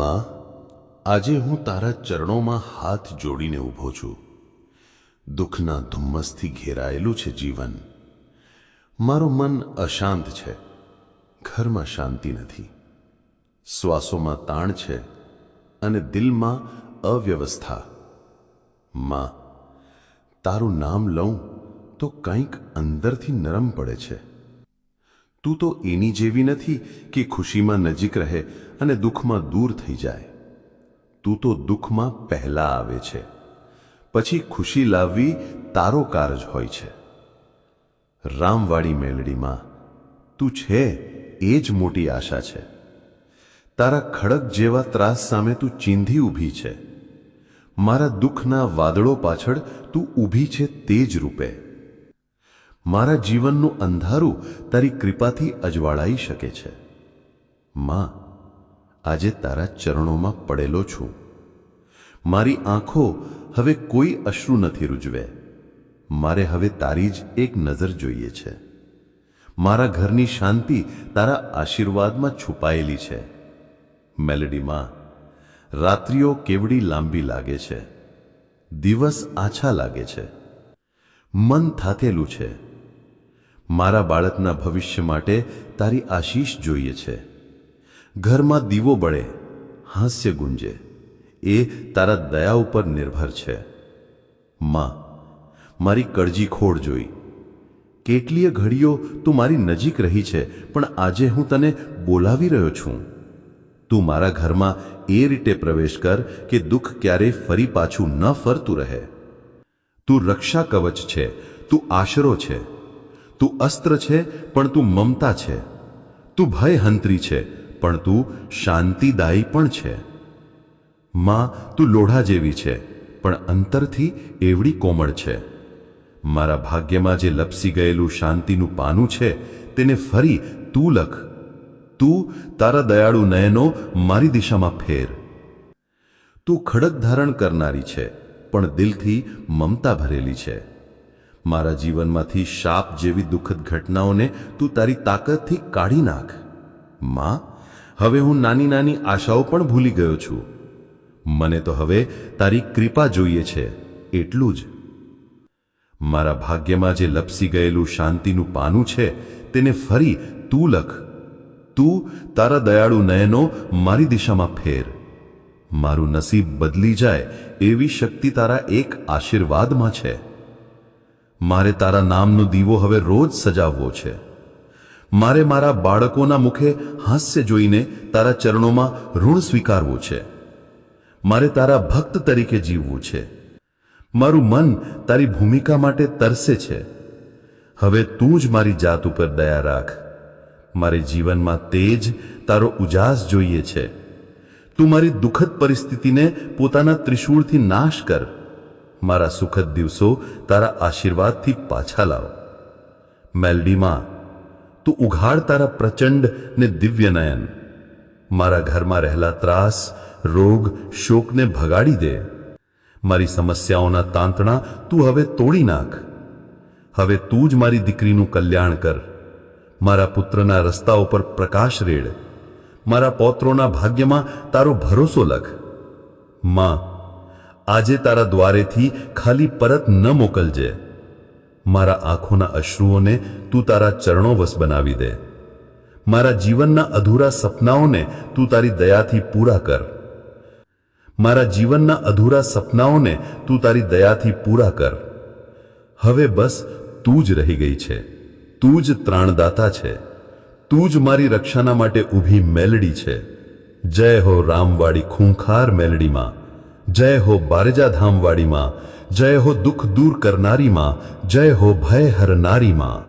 માં, આજે હું તારા ચરણોમાં હાથ જોડીને ઊભો છું. દુઃખના ધુમ્મસથી ઘેરાયેલું છે જીવન. મારું મન અશાંત છે. ઘરમાં શાંતિ નથી. શ્વાસોમાં તાણ છે અને દિલમાં અવ્યવસ્થા. માં, તારું નામ લઉં તો કંઈક અંદરથી નરમ પડે છે. તું તો એની જેવી નથી કે ખુશીમાં નજીક રહે અને દુઃખમાં દૂર થઈ જાય. તું તો દુઃખમાં પહેલા આવે છે. પછી ખુશી લાવવી તારો કારજ હોય છે. રામવાળી મેલડીમાં, તું છે એ જ મોટી આશા છે. તારા ખડક જેવા ત્રાસ સામે તું ચીંધી ઊભી છે. મારા દુઃખના વાદળો પાછળ તું ઊભી છે તે જ રૂપે. મારા જીવનનું અંધારું તારી કૃપાથી અજવાળાઈ શકે છે. માં, આજે તારા ચરણોમાં પડેલો છું. મારી આંખો હવે કોઈ અશ્રુ નથી રૂજવે. મારે હવે તારી જ એક નજર જોઈએ છે. મારા ઘરની શાંતિ તારા આશીર્વાદમાં છુપાયેલી છે. મેલેડીમાં રાત્રિઓ કેવડી લાંબી લાગે છે. દિવસ આછા લાગે છે. મન થાકેલું છે. મારા બાળકના ભવિષ્ય માટે તારી આશીષ જોઈએ છે. ઘરમાં દીવો બળે, હાસ્ય ગુંજે, એ તારા દયા ઉપર નિર્ભર છે. માં, મારી કળજી ખોડ જોઈ. કેટલીય ઘડીઓ તું મારી નજીક રહી છે, પણ આજે હું તને બોલાવી રહ્યો છું. તું મારા ઘરમાં એ રીતે પ્રવેશ કર કે દુઃખ ક્યારેય ફરી પાછું ન ફરતું રહે. તું રક્ષા કવચ છે, તું આશરો છે. તું અસ્ત્ર છે, પણ તું મમતા છે. તું ભયહંત્રી છે, પણ તું શાંતિદાયી પણ છે. માં, તું લોઢા જેવી છે, પણ અંતરથી એવડી કોમળ છે. મારા ભાગ્યમાં જે લપસી ગયેલું શાંતિનું પાનું છે, તેને ફરી તું લખ. તું તારા દયાળુ નયનો મારી દિશામાં ફેર. તું ખડક ધારણ કરનારી છે, પણ દિલથી મમતા ભરેલી છે. મારા જીવનમાંથી શાપ જેવી દુઃખદ ઘટનાઓને તું તારી તાકાતથી કાઢી નાખ. માં, હવે હું નાની નાની આશાઓ પણ ભૂલી ગયો છું. મને તો હવે તારી કૃપા જોઈએ છે, એટલું જ. મારા ભાગ્યમાં જે લપસી ગયેલું શાંતિનું પાનું છે, તેને ફરી તું લખ. તું તારા દયાળુ નયનો મારી દિશામાં ફેર. મારું નસીબ બદલી જાય એવી શક્તિ તારા એક આશીર્વાદમાં છે. મારે તારા નામનો દીવો હવે રોજ સજાવવો છે. મારે મારા બાળકોના મુખે હાસ્ય જોઈને તારા ચરણોમાં ઋણ સ્વીકારવું છે. મારે તારા ભક્ત તરીકે જીવવું છે. મારું મન તારી ભૂમિકા માટે તરસે છે. હવે તું જ મારી જાત ઉપર દયા રાખ. મારે જીવનમાં તેજ તારો ઉજાસ જોઈએ છે. તું મારી દુઃખદ પરિસ્થિતિને પોતાના ત્રિશૂળથી નાશ કર. મારા સુખદ દિવસો તારા આશીર્વાદથી પાછા લાવ. મેલડીમાં તું ઉઘાડ તારા પ્રચંડ ને દિવ્ય નયન. મારા ઘરમાં રહેલા ત્રાસ, રોગ, શોકને ભગાડી દે. મારી સમસ્યાઓના તાંતણા તું હવે તોડી નાખ. હવે તું જ મારી દીકરીનું કલ્યાણ કર. મારા પુત્રના રસ્તા ઉપર પ્રકાશ રેડ. મારા પૌત્રોના ભાગ્યમાં તારો ભરોસો લખ. માં આજે તારા દ્વારેથી ખાલી પરત ન મોકલજે. મારા આંખોના અશ્રુઓને તું તારા ચરણોવશ બનાવી દે. મારા જીવનના અધૂરા સપનાઓને તું તારી દયાથી પૂરા કર. મારા જીવનના અધૂરા સપનાઓને તું તારી દયાથી પૂરા કર. હવે બસ તું જ રહી ગઈ છે. તું જ ત્રાણદાતા છે. તું જ મારી રક્ષાના માટે ઊભી મેલડી છે. જય હો રામવાડી ખૂંખાર મેલડીમાં. જય હો બારેજા ધામવાડીમાં જય હો દુઃખ દૂર કરનારીમાં જય હો ભય હરનારીમાં.